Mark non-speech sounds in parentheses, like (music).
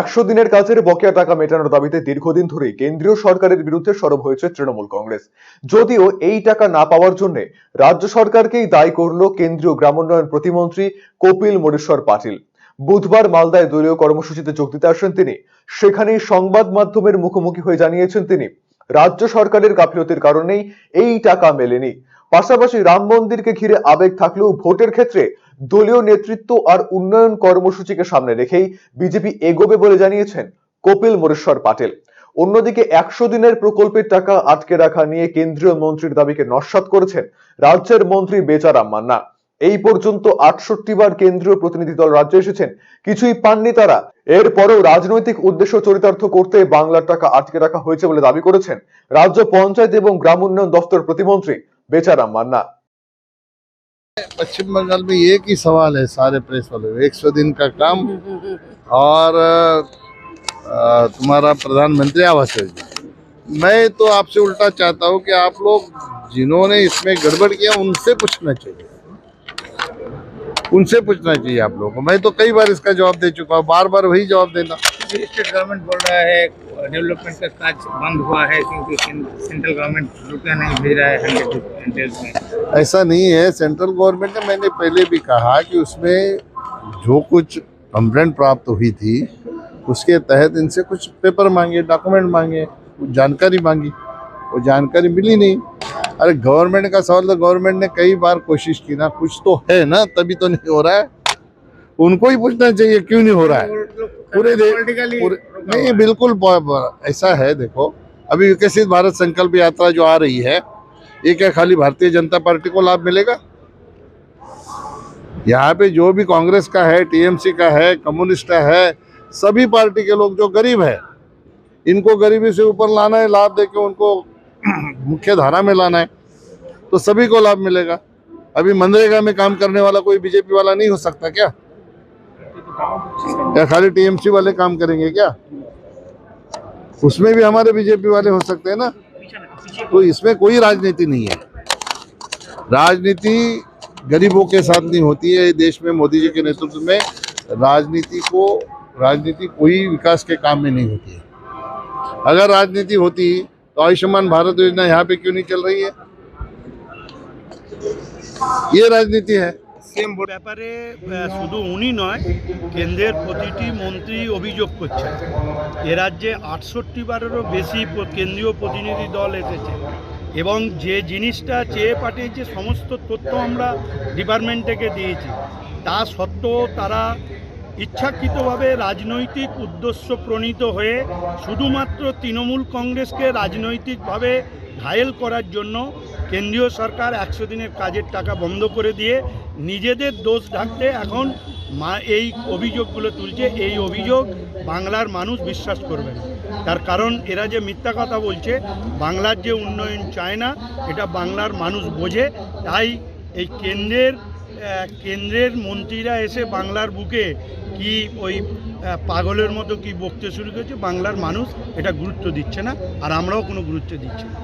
একশো দিনের কাজের বকেয়া টাকা মেটানোর দাবিতে দীর্ঘদিন ধরে কেন্দ্রীয় সরকারের বিরুদ্ধে সরব হয়েছে তৃণমূল কংগ্রেস। যদিও এই টাকা না পাওয়ার জন্য রাজ্য সরকারকেই দায়ী করল কেন্দ্রীয় গ্রামোন্নয়ন প্রতিমন্ত্রী কপিল মরেশ্বর পাটিল। বুধবার মালদায় দলীয় কর্মসূচিতে যোগ দিতে আসেন তিনি। সেখানেই সংবাদ মাধ্যমের মুখোমুখি হয়ে জানিয়েছেন তিনি, রাজ্য সরকারের গাফিলতির কারণেই এই টাকা মেলেনি। পাশাপাশি রাম মন্দিরকে ঘিরে আবেগ থাকলেও ভোটের ক্ষেত্রে দলীয় নেতৃত্ব আর উন্নয়ন কর্মসূচিকে সামনে রেখেই বিজেপি এগোবে বলে জানিয়েছেন কপিল মরেশ্বর পাটেল। অন্যদিকে একশো দিনের প্রকল্পের টাকা আটকে রাখা নিয়ে কেন্দ্রীয় মন্ত্রীর দাবিকে নস্বাত করেছেন রাজ্যের মন্ত্রী বেচারাম মান্না। এই পর্যন্ত আটষট্টি বার কেন্দ্রীয় প্রতিনিধি দল রাজ্যে এসেছেন, কিছুই পাননি তারা। এরপরেও রাজনৈতিক উদ্দেশ্য চরিতার্থ করতে বাংলার টাকা আটকে রাখা হয়েছে বলে দাবি করেছেন রাজ্য পঞ্চায়েত এবং গ্রাম উন্নয়ন দপ্তর প্রতিমন্ত্রী बेचारा मानना पश्चिम बंगाल में एक ही सवाल है सारे प्रेस वाले एक सौ दिन का काम और तुम्हारा प्रधानमंत्री आवास योजना। मैं तो आपसे उल्टा चाहता हूँ कि आप लोग जिन्होंने इसमें गड़बड़ किया, उनसे पूछना चाहिए। उनसे पूछना चाहिए आप लोगों को। मैं तो कई बार इसका जवाब दे चुका हूँ बार बार वही जवाब देना। स्टेट गवर्नमेंट बोल रहा है डेवलपमेंट का काज बंद हुआ है क्योंकि सेंट्रल गवर्नमेंट रुपया नहीं भेज रहा है ऐसा नहीं है सेंट्रल गवर्नमेंट ने मैंने पहले भी कहा कि उसमें जो कुछ कंप्लेंट प्राप्त हुई थी उसके तहत इनसे कुछ पेपर मांगे डॉक्यूमेंट मांगे कुछ जानकारी मांगी वो जानकारी मिली नहीं। अरे गवर्नमेंट का सवाल तो गवर्नमेंट ने कई बार कोशिश की ना कुछ तो है ना तभी तो नहीं हो रहा है। उनको ही पूछना चाहिए क्यों नहीं हो रहा है? पूरे दे- पॉलिटिकली पूरे नहीं बिल्कुल ऐसा है देखो। अभी विकसित भारत संकल्प यात्रा जो आ रही है ये क्या खाली भारतीय जनता पार्टी को लाभ मिलेगा? यहाँ पे जो भी कांग्रेस का है टीएमसी का है कम्युनिस्ट का है सभी पार्टी के लोग जो गरीब है इनको गरीबी से ऊपर लाना है लाभ देके उनको (clears throat) मुख्य धारा में लाना है तो सभी को लाभ मिलेगा। अभी मनरेगा में काम करने वाला कोई बीजेपी वाला नहीं हो सकता क्या? या खाली टीएमसी वाले काम करेंगे क्या? उसमें भी हमारे बीजेपी वाले हो सकते हैं ना। तो इसमें कोई राजनीति नहीं है। राजनीति गरीबों के साथ नहीं होती है। देश में मोदी जी के नेतृत्व में राजनीति को, राजनीति कोई विकास के काम में नहीं होती है। अगर राजनीति होती तो आयुष्मान भारत योजना यहाँ पे क्यों नहीं चल रही है ये राजनीति है সেম ব্যাপারে আহ, শুধু উনি নয় কেন্দ্রের প্রতিটি মন্ত্রী অভিযোগ করছেন এ রাজ্যে আটষট্টি বারেরও বেশি প- কেন্দ্রীয় প্রতিনিধি দল এসেছে এবং যে জিনিসটা চেয়ে পাঠিয়েছে সমস্ত তথ্য আমরা ডিপার্টমেন্ট থেকে দিয়েছি তা সত্ত্বেও তারা ইচ্ছাকৃতভাবে রাজনৈতিক উদ্দেশ্য প্রণীত হয়ে শুধুমাত্র তৃণমূল কংগ্রেসকে রাজনৈতিকভাবে ঘায়েল করার জন্য কেন্দ্রীয় সরকার একশো দিনের কাজের টাকা বন্ধ করে দিয়ে নিজেদের দোষ ঢাকতে এখন মা এই অভিযোগগুলো তুলছে। এই অভিযোগ বাংলার মানুষ বিশ্বাস করবে তার কারণ এরা যে মিথ্যা কথা বলছে, বাংলার যে উন্নয়ন চায় না, এটা বাংলার মানুষ বোঝে। তাই এই কেন্দ্রের কেন্দ্রের মন্ত্রীরা এসে বাংলার বুকে কি ওই পাগলের মতো কি বকতে শুরু করেছে? বাংলার মানুষ এটা গুরুত্ব দিচ্ছে না, আর আমরাও কোনো গুরুত্ব দিচ্ছি না।